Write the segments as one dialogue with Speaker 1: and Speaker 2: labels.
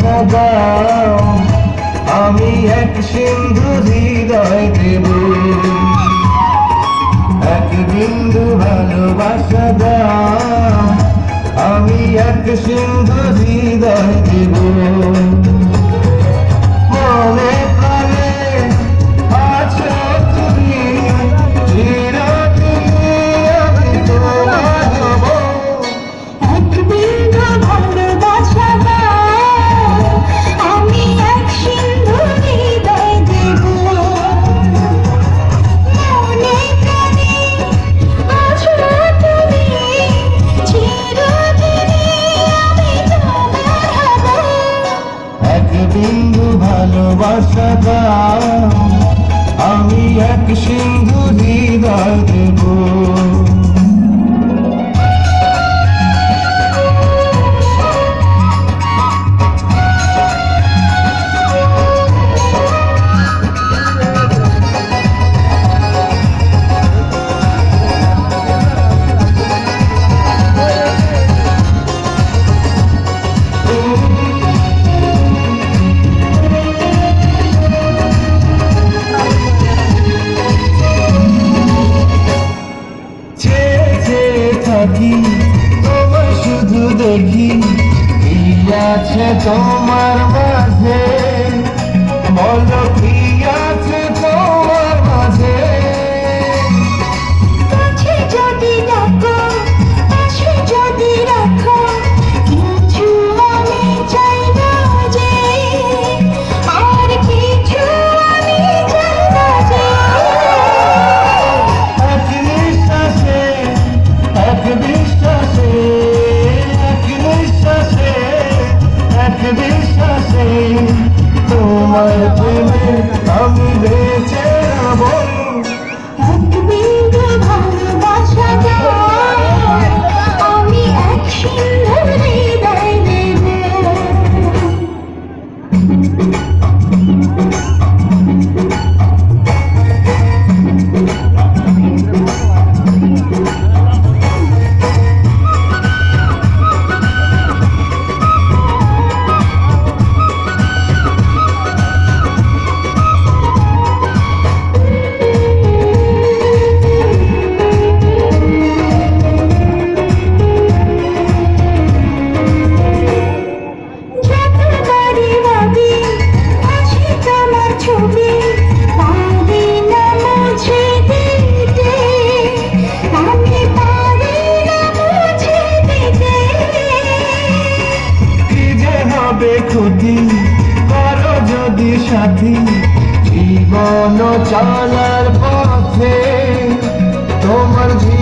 Speaker 1: সাজাও। আমি এক সিন্ধু হৃদয় দেব। এক বিন্দু ভালোবাসা আমি এক সিন্ধু হৃদয় দেব।
Speaker 2: এক সিন্ধু হৃদয় দেবো আছে তোমার
Speaker 1: মাঝে বলো কি হবে ক্ষতি করো যদি সাথী জীবন চলার পথে তোমার জীবন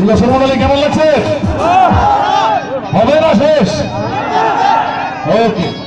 Speaker 3: ¡Chicos, somos de Licamón Lachet! ¡Oh! ¡Oh! ¡Oh!